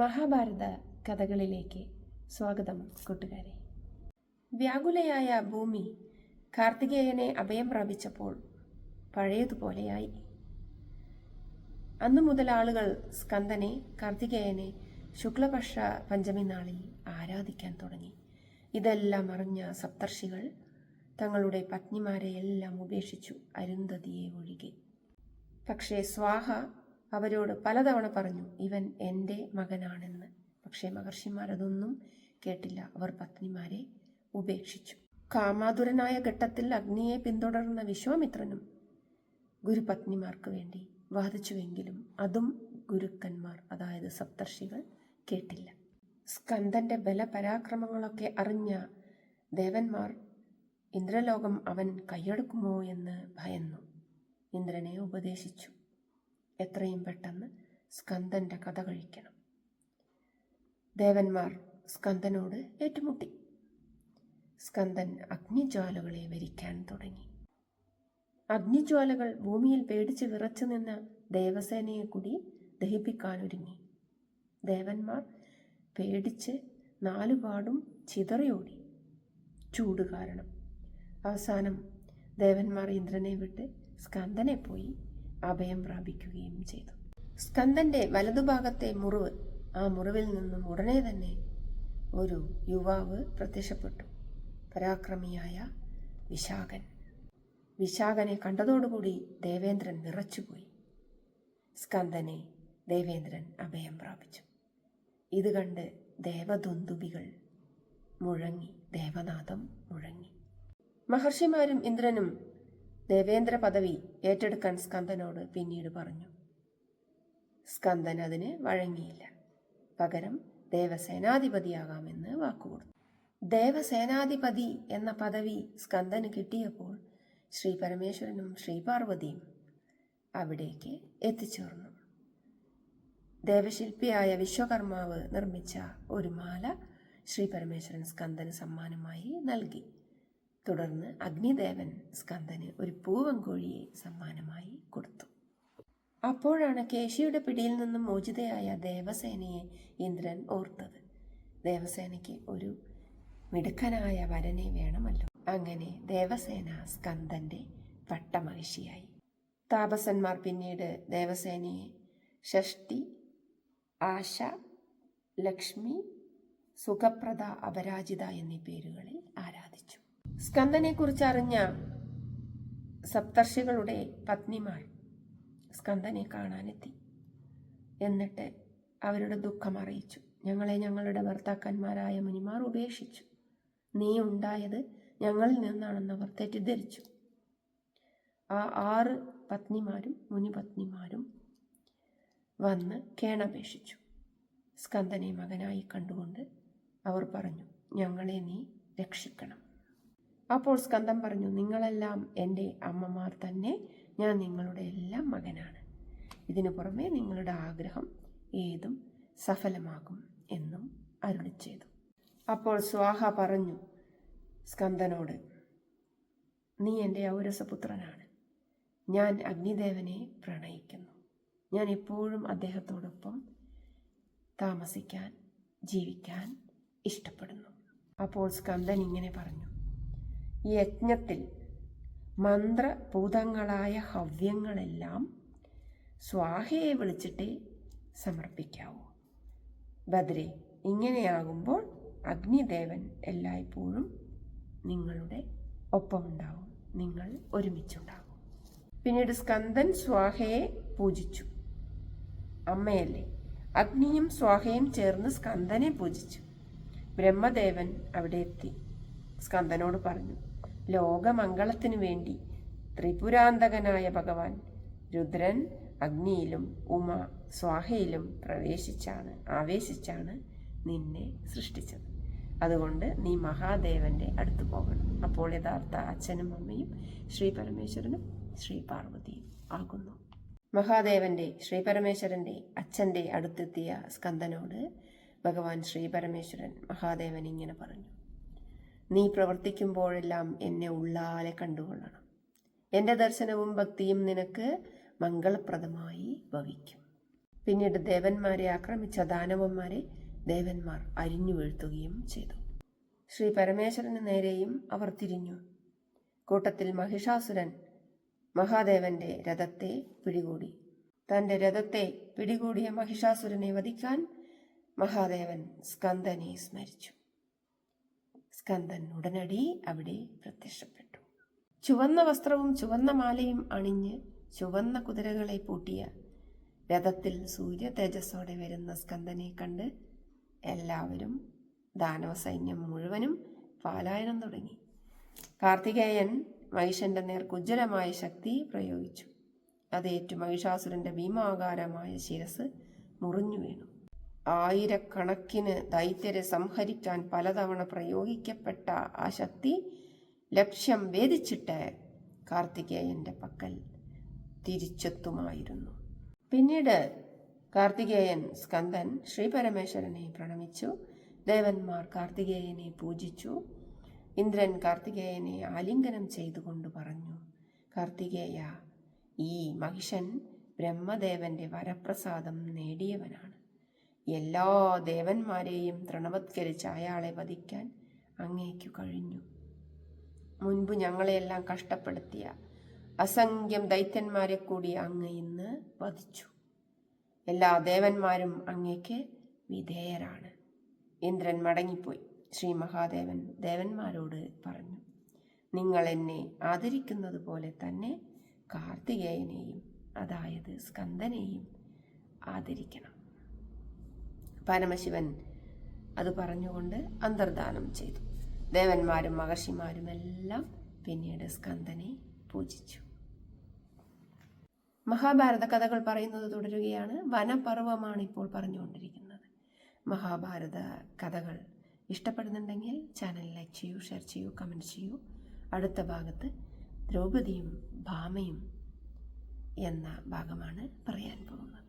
മഹാഭാരത കഥകളിലേക്ക് സ്വാഗതം കൂട്ടുകാരെ. വ്യാകുലയായ ഭൂമി കാർത്തികേയനെ അഭയം പ്രാപിച്ചപ്പോൾ പഴയതുപോലെയായി. അന്നു മുതൽ ആളുകൾ സ്കന്ദനെ കാർത്തികേയനെ ശുക്ലപക്ഷ പഞ്ചമി നാളിൽ ആരാധിക്കാൻ തുടങ്ങി. ഇതെല്ലാം അറിഞ്ഞ സപ്തർഷികൾ തങ്ങളുടെ പത്നിമാരെ എല്ലാം ഉപേക്ഷിച്ചു അരുന്ധതിയെ ഒഴികെ. പക്ഷേ സ്വാഹ അവരോട് പലതവണ പറഞ്ഞു ഇവൻ എന്റെ മകനാണെന്ന്. പക്ഷേ മഹർഷിമാർ അതൊന്നും കേട്ടില്ല. അവർ പത്നിമാരെ ഉപേക്ഷിച്ചു. കാമാതുരനായ ഘട്ടത്തിൽ അഗ്നിയെ പിന്തുടർന്ന വിശ്വാമിത്രനും ഗുരുപത്നിമാർക്ക് വേണ്ടി വാദിച്ചുവെങ്കിലും അതും ഗുരുക്കന്മാർ അതായത് സപ്തർഷികൾ കേട്ടില്ല. സ്കന്ദന്റെ ബലപരാക്രമങ്ങളൊക്കെ അറിഞ്ഞ ദേവന്മാർ ഇന്ദ്രലോകം അവൻ കൈയെടുക്കുമോ? എന്ന് ഭയന്നു. ഇന്ദ്രനെ ഉപദേശിച്ചു. എത്രയും പെട്ടെന്ന് സ്കന്ദന്റെ കഥ കഴിക്കണം. ദേവന്മാർ സ്കന്ദനോട് ഏറ്റുമുട്ടി. സ്കന്ദൻ അഗ്നിജ്വാലകളെ വരിക്കാൻ തുടങ്ങി. അഗ്നിജ്വാലകൾ ഭൂമിയിൽ പേടിച്ച് വിറച്ചു നിന്ന ദേവസേനയെ കൂടി ദഹിപ്പിക്കാനൊരുങ്ങി ദേവന്മാർ പേടിച്ച് നാലുപാടും ചിതറിയോടി. ചൂട് കാരണം അവസാനം ദേവന്മാർ ഇന്ദ്രനെ വിട്ട് സ്കന്ദനെ പോയി. അഭയം പ്രാപിക്കുകയും ചെയ്തു. സ്കന്ദന്റെ വലതുഭാഗത്തെ മുറിവ് ആ മുറിവിൽ നിന്നും ഉടനെ തന്നെ ഒരു യുവാവ് പ്രത്യക്ഷപ്പെട്ടു. പരാക്രമിയായ വിശാഖൻ. വിശാഖനെ കണ്ടതോടുകൂടി ദേവേന്ദ്രൻ വിറച്ചുപോയി. സ്കന്ദനെ ദേവേന്ദ്രൻ അഭയം പ്രാപിച്ചു. ഇത് കണ്ട് ദേവദുന്ദുബികൾ മുഴങ്ങി ദേവനാഥം മുഴങ്ങി. മഹർഷിമാരും ഇന്ദ്രനും ദേവേന്ദ്ര പദവി ഏറ്റെടുക്കാൻ സ്കന്ദനോട് പിന്നീട് പറഞ്ഞു. സ്കന്ദൻ അതിന് വഴങ്ങിയില്ല. പകരം ദേവസേനാധിപതിയാകാമെന്ന് വാക്കുകൊടുത്തു. ദേവസേനാധിപതി എന്ന പദവി സ്കന്ദന് കിട്ടിയപ്പോൾ ശ്രീ പരമേശ്വരനും ശ്രീ പാർവതിയും അവിടേക്ക് എത്തിച്ചേർന്നു. ദേവശില്പിയായ വിശ്വകർമാവ് നിർമ്മിച്ച ഒരു മാല ശ്രീ പരമേശ്വരൻ സ്കന്ദന് സമ്മാനമായി നൽകി. തുടർന്ന് അഗ്നിദേവൻ സ്കന്ദന് ഒരു പൂവൻകോഴിയെ സമ്മാനമായി കൊടുത്തു. അപ്പോഴാണ് കേശിയുടെ പിടിയിൽ നിന്നും മോചിതയായ ദേവസേനയെ ഇന്ദ്രൻ ഓർത്തത്. ദേവസേനയ്ക്ക് ഒരു മിടുക്കനായ വരനെ വേണമല്ലോ. അങ്ങനെ ദേവസേന സ്കന്ദന്റെ പട്ടമഹിഷിയായി. താപസന്മാർ പിന്നീട് ദേവസേനയെ ഷഷ്ടി ആശ ലക്ഷ്മി സുഖപ്രദ അപരാജിത എന്നീ പേരുകളിൽ ആരാധിച്ചു. സ്കന്ദനെ കുറിച്ച് അറിഞ്ഞ സപ്തർഷികളുടെ പത്നിമാർ സ്കന്ദനെ കാണാനെത്തി. എന്നിട്ട് അവരുടെ ദുഃഖം അറിയിച്ചു. ഞങ്ങളെ ഞങ്ങളുടെ ഭർത്താക്കന്മാരായ മുനിമാർ ഉപേക്ഷിച്ചു. നീ ഉണ്ടായത് ഞങ്ങളിൽ നിന്നാണെന്ന് അവർ തെറ്റിദ്ധരിച്ചു. ആ ആറ് പത്നിമാരും മുനിപത്നിമാരും വന്ന് കേണപേക്ഷിച്ചു. സ്കന്ദനെ മകനായി കണ്ടുകൊണ്ട് അവർ പറഞ്ഞു ഞങ്ങളെ നീ രക്ഷിക്കണം. അപ്പോൾ സ്കന്ദൻ പറഞ്ഞു നിങ്ങളെല്ലാം എന്റെ അമ്മമാർ തന്നെ. ഞാൻ നിങ്ങളുടെ എല്ലാം മകനാണ്. ഇതിനു പുറമെ നിങ്ങളുടെ ആഗ്രഹം ഏതും സഫലമാകും എന്നും അരുളി ചെയ്തു. അപ്പോൾ സ്വാഹ പറഞ്ഞു സ്കന്ദനോട് നീ എന്റെ ഔരസപുത്രനാണ്. ഞാൻ അഗ്നിദേവനെ പ്രണയിക്കുന്നു. ഞാൻ എപ്പോഴും അദ്ദേഹത്തോടൊപ്പം താമസിക്കാൻ ജീവിക്കാൻ ഇഷ്ടപ്പെടുന്നു. അപ്പോൾ സ്കന്ദൻ ഇങ്ങനെ പറഞ്ഞു യജ്ഞത്തിൽ മന്ത്രഭൂതങ്ങളായ ഹവ്യങ്ങളെല്ലാം സ്വാഹയെ വിളിച്ചിട്ടേ സമർപ്പിക്കാവൂ. ബദ്രി ഇങ്ങനെയാകുമ്പോൾ അഗ്നിദേവൻ എല്ലായ്പ്പോഴും നിങ്ങളുടെ ഒപ്പമുണ്ടാവും. നിങ്ങൾ ഒരുമിച്ചുണ്ടാകും. പിന്നീട് സ്കന്ദൻ സ്വാഹയെ പൂജിച്ചു. അമ്മയല്ലേ? അഗ്നിയും സ്വാഹയും ചേർന്ന് സ്കന്ദനെ പൂജിച്ചു. ബ്രഹ്മദേവൻ അവിടെ എത്തി. സ്കന്ദനോട് പറഞ്ഞു ലോകമംഗളത്തിനു വേണ്ടി ത്രിപുരാന്തകനായ ഭഗവാൻ രുദ്രൻ അഗ്നിയിലും ഉമ സ്വാഹയിലും പ്രവേശിച്ചാണ് ആവേശിച്ചാണ് നിന്നെ സൃഷ്ടിച്ചത്. അതുകൊണ്ട് നീ മഹാദേവന്റെ അടുത്ത് പോകണം. അപ്പോൾ യഥാർത്ഥ അച്ഛനും അമ്മയും ശ്രീ പരമേശ്വരനും ശ്രീ പാർവതിയും ആകുന്നു. മഹാദേവന്റെ ശ്രീ പരമേശ്വരന്റെ അച്ഛന്റെ അടുത്തെത്തിയ സ്കന്ദനോട് ഭഗവാൻ ശ്രീ പരമേശ്വരൻ മഹാദേവൻ ഇങ്ങനെ പറഞ്ഞു. നീ പ്രവർത്തിക്കുമ്പോഴെല്ലാം എന്നെ ഉള്ളാലെ കണ്ടുകൊള്ളണം. എന്റെ ദർശനവും ഭക്തിയും നിനക്ക് മംഗളപ്രദമായി ഭവിക്കും. പിന്നീട് ദേവന്മാരെ ആക്രമിച്ച ദാനവന്മാരെ ദേവന്മാർ അരിഞ്ഞു വീഴ്ത്തുകയും ചെയ്തു. ശ്രീ പരമേശ്വരന് നേരെയും അവർ തിരിഞ്ഞു. കൂട്ടത്തിൽ മഹിഷാസുരൻ മഹാദേവന്റെ രഥത്തെ പിടികൂടി. തന്റെ രഥത്തെ പിടികൂടിയ മഹിഷാസുരനെ വധിക്കാൻ മഹാദേവൻ സ്കന്ദനെ സ്മരിച്ചു. സ്കന്ദൻ ഉടനടി അവിടെ പ്രത്യക്ഷപ്പെട്ടു. ചുവന്ന വസ്ത്രവും ചുവന്ന മാലയും അണിഞ്ഞ് ചുവന്ന കുതിരകളെ പൂട്ടിയ രഥത്തിൽ സൂര്യ തേജസ്സോടെ വരുന്ന സ്കന്ദനെ കണ്ട് എല്ലാവരും ദാനവ സൈന്യം മുഴുവനും പാലായനം തുടങ്ങി. കാർത്തികേയൻ മഹിഷന്റെ നേർ ശക്തി പ്രയോഗിച്ചു. അതേറ്റു മഹിഷാസുരന്റെ ഭീമാകാരമായ ശിരസ് മുറിഞ്ഞു വീണു. ആയിരക്കണക്കിന് ദൈത്യരെ സംഹരിക്കാൻ പലതവണ പ്രയോഗിക്കപ്പെട്ട ആ ശക്തി ലക്ഷ്യം ഭേദിച്ചിട്ട് കാർത്തികേയന്റെ പക്കൽ തിരിച്ചെത്തുമായിരുന്നു. പിന്നീട് കാർത്തികേയൻ സ്കന്ദൻ ശ്രീപരമേശ്വരനെ പ്രണമിച്ചു. ദേവന്മാർ കാർത്തികേയനെ പൂജിച്ചു. ഇന്ദ്രൻ കാർത്തികേയനെ ആലിംഗനം ചെയ്തുകൊണ്ട് പറഞ്ഞു കാർത്തികേയ ഈ മഹിഷൻ ബ്രഹ്മദേവന്റെ വരപ്രസാദം നേടിയവനാണ്. എല്ലാ ദേവന്മാരെയും തൃണവത്കരിച്ച് അയാളെ വധിക്കാൻ അങ്ങേക്കു കഴിഞ്ഞു. മുൻപ് ഞങ്ങളെയെല്ലാം കഷ്ടപ്പെടുത്തിയ അസംഖ്യം ദൈത്യന്മാരെ കൂടി അങ്ങ് ഇന്ന് വധിച്ചു. എല്ലാ ദേവന്മാരും അങ്ങേക്ക് വിധേയരാണ്. ഇന്ദ്രൻ മടങ്ങിപ്പോയി. ശ്രീ മഹാദേവൻ ദേവന്മാരോട് പറഞ്ഞു നിങ്ങൾ എന്നെ ആദരിക്കുന്നത് പോലെ തന്നെ കാർത്തികേയനെയും അതായത് സ്കന്ദനെയും ആദരിക്കണം. പരമശിവൻ അത് പറഞ്ഞുകൊണ്ട് അന്തർദാനം ചെയ്തു. ദേവന്മാരും മഹർഷിമാരും എല്ലാം പിന്നീട് സ്കന്ദനെ പൂജിച്ചു. മഹാഭാരത കഥകൾ പറയുന്നത് തുടരുകയാണ്. വനപർവമാണ് ഇപ്പോൾ പറഞ്ഞുകൊണ്ടിരിക്കുന്നത്. മഹാഭാരത കഥകൾ ഇഷ്ടപ്പെടുന്നുണ്ടെങ്കിൽ ചാനൽ ലൈക്ക് ചെയ്യൂ ഷെയർ ചെയ്യൂ കമന്റ് ചെയ്യൂ. അടുത്ത ഭാഗത്ത് ദ്രൗപദിയും ഭാമയും എന്ന ഭാഗമാണ് പറയാൻ പോകുന്നത്.